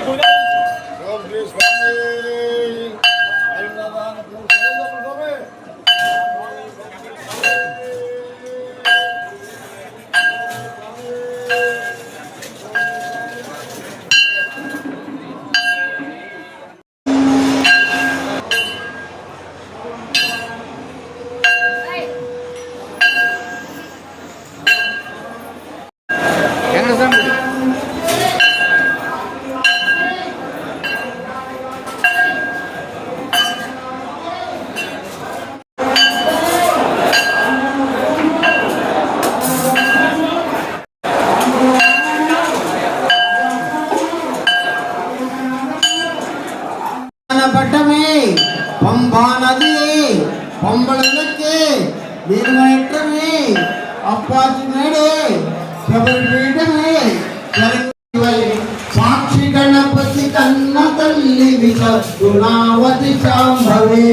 கொடுங்க పంబళకి నిర్మయట్టమే అప్పాచి మేడే శబరి పీఠమే సాక్షి గణపతి కన్న తల్లి విసద్గుణావతి శాంభవే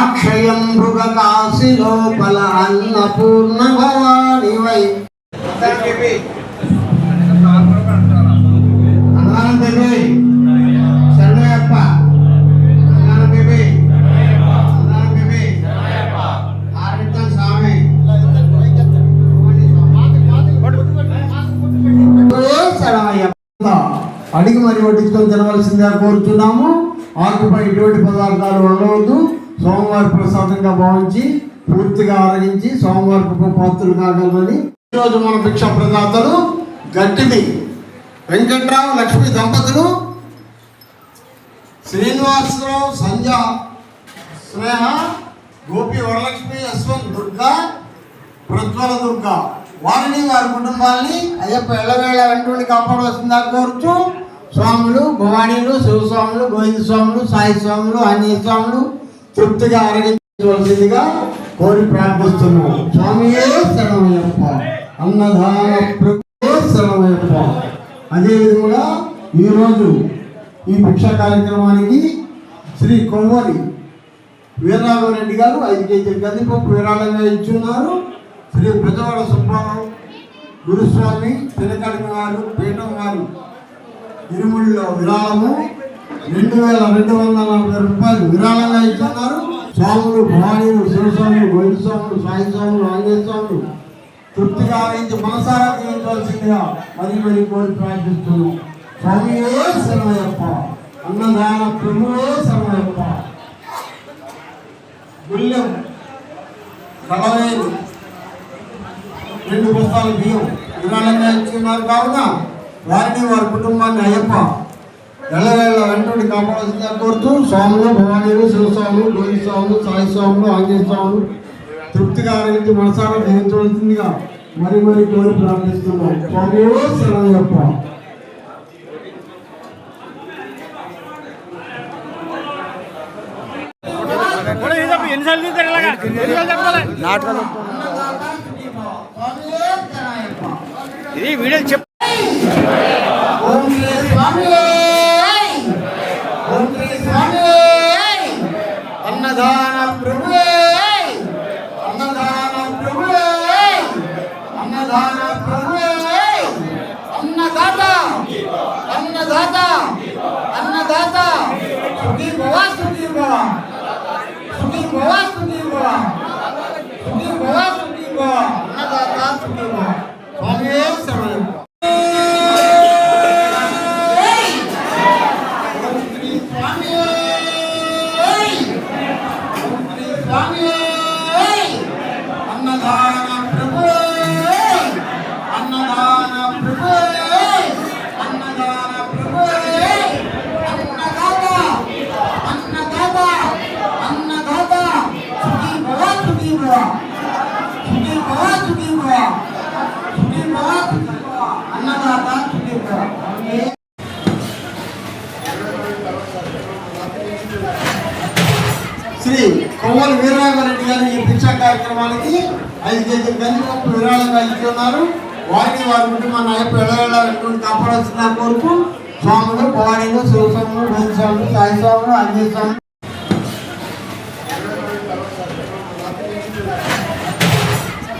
అక్షయం మృగ కాశి లోపల అన్నపూర్ణ భవాని వై అడిగి మరి వడ్డించుకొని తినవలసిందిగా కోరుతున్నాము. ఆకుపై ఎటువంటి పదార్థాలు ఉండవద్దు. సోమవారి ప్రసాదంగా భావించి పూర్తిగా ఆరగించి సోమవారి పాత్రలు కాగలరని ఈరోజు మన భిక్ష ప్రదాతలు గట్టిది. వెంకట్రావు లక్ష్మి దంపతులు శ్రీనివాసరావు సంజ స్నేహ గోపి వరలక్ష్మి యశ్వంత్ దుర్గా ప్రజ్వల దుర్గా. వారిని వారి కుటుంబాన్ని అయ్యప్ప ఎల్లవేళ వెంటుండి కాపాడవలసిందా కోరుచు స్వాములు భవానీలు శివస్వాములు గోవింద స్వాములు సాయి స్వాములు అన్ని స్వాములు తృప్తిగా ఆరగించవలసిందిగా కోరి ప్రార్థిస్తున్నాం స్వామియే శరణమయ్యప్ప. అన్నదాన ప్రభువే శరణమయ్యప్ప. అదేవిధంగా ఈరోజు ఈ భిక్ష కార్యక్రమానికి శ్రీ కొవ్వరి వీరరాఘవరెడ్డి గారు ఐదు కేజీల కందిపప్పు విరాళంగా ఇచ్చున్నారు. శ్రీ ప్రజవాడ సుబ్బారావు గురుస్వామి తినకడిన వారు పీఠం వారు ఇరుముడిలో విరాళము రెండు వేల రెండు వందల నలభై రూపాయలు విరాళంగా ఇచ్చున్నారు స్వాములు భవానీలు శివస్వాములు గోవింద స్వాములు సాయి స్వాములు ఆంజనేయ స్వాములు తృప్తిగా ఆలోచించి మనసారా తీయించవలసిందిగా మరి మరి కోరి ప్రార్థిస్తున్నాం. స్వామియే శరణయ్యప్ప అన్నదాన ప్రభువే శరణయ్యప్ప. గుళ్ళెం కలవేలు రెండు బస్తాలు బియ్యం విరాళంగా ఇచ్చున్నారు కావున వారిని వారి కుటుంబాన్ని అయ్యప్ప ఎల్లవేళ వెంటనే కాపాడాల్సిందిగా కోరుతూ స్వాములు భవానీలు శివస్వాములు గోవి స్వాములు సాయి స్వాములు ఆంజనేయ స్వాములు తృప్తిగా ఆరోగ్యం మనసారా జయించవలసిందిగా మరి మరి కోరి ప్రార్థిస్తున్నాం. స్వామి శరణయ్యప్ప. ఎన్నిసార్లు ఇది వీడియో చెప్ ఓం శ్రీ స్వామి ఓం శ్రీ అన్నదాన ప్రభువే అన్నదాన ప్రభువే అన్నదాన కార్యక్రమానికి ఐదు కేజీల కందిపప్పు విరాళంగా ఇస్తున్నారు. వారిని వారి కుటుంబాన్ని అయిపో ఎడవేళ కాపాడాల్సిన కోరుకు స్వాములు భవానీలు శివస్వాములు భూమిస్వాములు స్వాములు సాయి స్వాములు ఆంజనేయ స్వాములు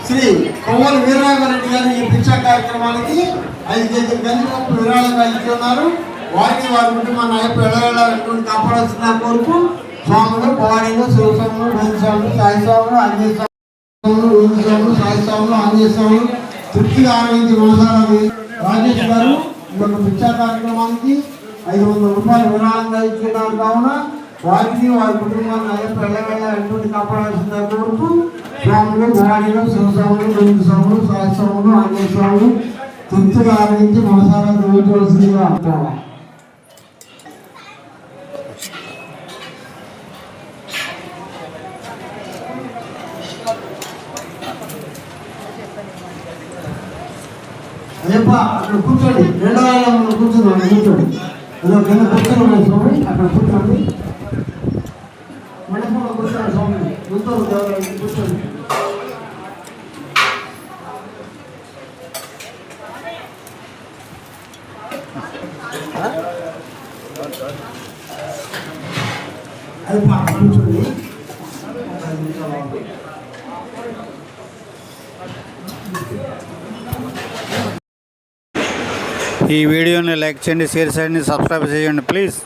శ్రీ కొమ్మల వీరరాఘవరెడ్డి గారు ఈ భిక్షా కార్యక్రమానికి ఐదు కేజీల గంజి విరాళంగా ఇచ్చి ఉన్నారు వారికి వారి కుటుంబాన్ని అయ్యప్ప ఎడవేళ్ళటువంటి కాపాడాల్సిన కోరుకు స్వాములు భవానీలు శివస్వాములు భూమిస్వాములు సాయి స్వాములు సాయి తృప్తిగా ఆనందించి మనసారా రాజేష్ గారు ఈ యొక్క కార్యక్రమానికి ఐదు వందల రూపాయలు విరాళంగా ఇచ్చున్నారు కావున వారికి వారి కుటుంబాన్ని అయ్యప్ప ఎల్లవేళ ఎటువంటి కాపాడాల్సిన కోరుతూ స్వాములు భవానీలు శివస్వాములు రెండు స్వాములు సాయి స్వాములు ఆంజనేయ స్వాములు తృప్తిగా ఆనందించి మనసారా చూడవలసిందిగా అంటాము అయ్యప్ప అక్కడ కూర్చోండి. రెండో వాళ్ళ ముందు కూర్చోండి. ఏదో కింద కూర్చోండి స్వామి అక్కడ కూర్చోండి. మండపంలో కూర్చోండి స్వామి. కూర్చోండి కూర్చోండి అయ్యప్ప అక్కడ కూర్చోండి ఒక ఐదు నిమిషాలు ఆగండి. ఈ వీడియోని లైక్ చేయండి షేర్ చేయండి సబ్స్క్రైబ్ చేయండి ప్లీజ్.